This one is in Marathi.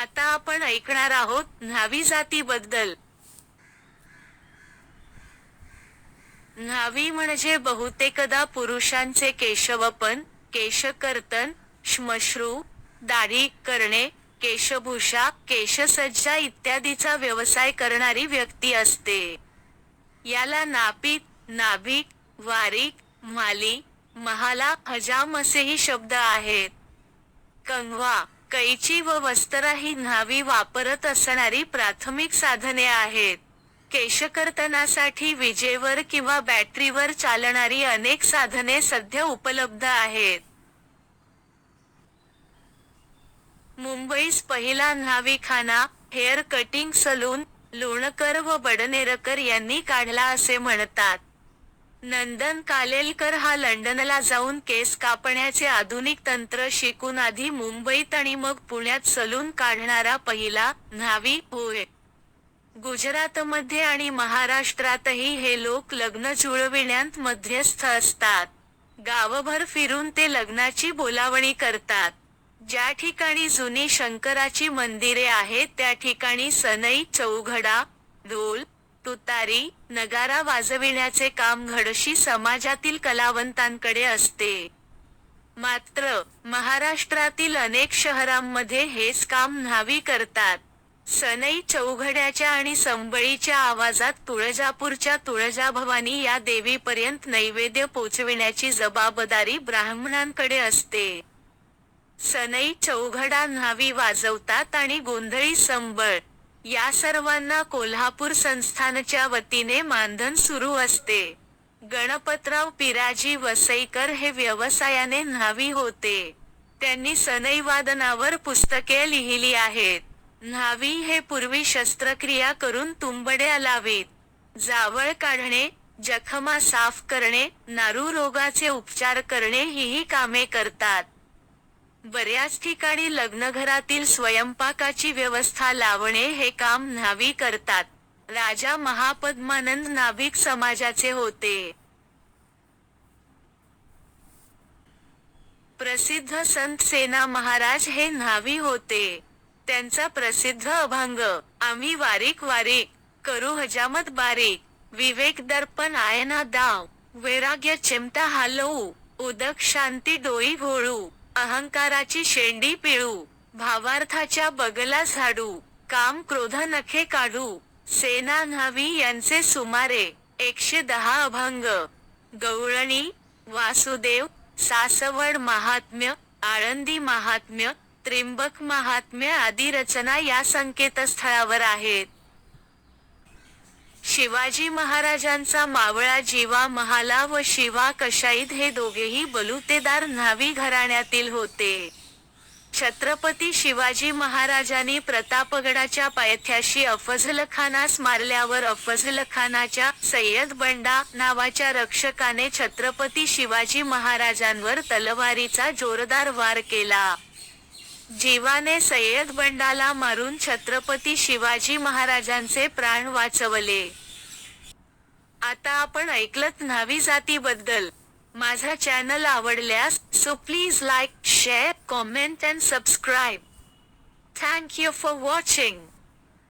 आता आपण ऐकणार आहोत न्हावी जातीबद्दल. न्हावी म्हणजे बहुतेकदा पुरुषांचे केशवपन केशकर्तन श्मश्रू दाढी करणे केशभूषा केशसज्जा इत्यादीचा व्यवसाय करणारी व्यक्ती असते. याला नापित नाभिक वारिक माली महाला हजाम असेही शब्द आहेत. कंगवा कैची व वस्त्र ही न्हावी वापरत असणारी प्राथमिक साधने आहेत. केशकर्तनासाठी विजेवर किंवा बॅटरीवर चालणारी अनेक साधने सध्या उपलब्ध आहेत. मुंबईस पहिला न्हावीखाना हेअर कटिंग सलून लोणकर व बडनेरकर यांनी काढला असे म्हणतात. नंदन कालेलकर हा लंडनला जाऊन केस कापण्याचे आधुनिक तंत्र शिकून आधी मुंबईत आणि मग पुण्यात सलून काढणारा पहिला न्हावी होय गुजरातमध्ये आणि महाराष्ट्रातही हे लोक लग्न जुळविण्यात मध्यस्थ असतात. गावभर फिरून ते लग्नाची बोलावणी करतात. ज्या ठिकाणी जुनी शंकराची मंदिरे आहेत त्या ठिकाणी सनई चौघडा ढोल तुतारी नगारा वाजविण्याचे काम घडशी समाजातील कलावंतांकडे असते. मात्र महाराष्ट्रातील अनेक शहरांमध्ये हेच काम न्हावी करतात. सनई चौघड्याच्या आणि संबळीच्या आवाजात तुळजापूरच्या तुळजाभवानी या देवीपर्यंत नैवेद्य पोचविण्याची जबाबदारी ब्राह्मणांकडे असते. सनई चौघडा न्हावी वाजवतात आणि गोंधळी संबळ या सर्वांना कोल्हापूर संस्थानच्या वतीने मानधन सुरू असते. गणपतराव पिराजी वसईकर हे व्यवसायाने न्हावी होते. त्यांनी सनैवादनावर पुस्तके लिहिली आहेत. न्हावी हे पूर्वी शस्त्रक्रिया करून तुंबडे लावीत. जावळ काढणे जखमा साफ करणे नारू रोगाचे उपचार करणे हीही कामे करतात. बऱ्याच ठिकाणी लग्नघरातील स्वयंपाकाची व्यवस्था लावणे हे काम न्हावी करतात. राजा महापद्मानंद नाभिक समाजाचे होते. प्रसिद्ध संत सेना महाराज हे न्हावी होते. त्यांचा प्रसिद्ध अभंग आम्ही वारीक वारीक करू हजामत बारीक विवेक दर्पण आयना दाव वैराग्य चिमटा हालवू उदक शांती डोई घोळू अहंकाराची शेंडी पिळू भावार्थाच्या बगला झाडू काम क्रोध नखे काढू सेना न्हावी यांचे सुमारे एकशे दहा अभंग. गवळणी वासुदेव सासवड महात्म्य आळंदी महात्म्य त्रिंबक महात्म्य आदी रचना या संकेतस्थळावर आहेत. शिवाजी महाराजांचा मावळा जीवा महाला व शिवा कशाईद हे दोघेही बलुतेदार न्हावी घराण्यातील होते. छत्रपती शिवाजी महाराजांनी प्रतापगडाच्या पायथ्याशी अफझलखानास मारल्यावर अफझलखानाच्या सय्यद बंडा नावाच्या रक्षकाने छत्रपती शिवाजी महाराजांवर तलवारीचा जोरदार वार केला. जीवाने सय्यद बंडाला मारून छत्रपती शिवाजी महाराजांचे प्राण वाचवले. आता आपण ऐकलत न्हावी जातीबद्दल. माझा चॅनल आवडल्यास so please like share comment and subscribe thank you for watching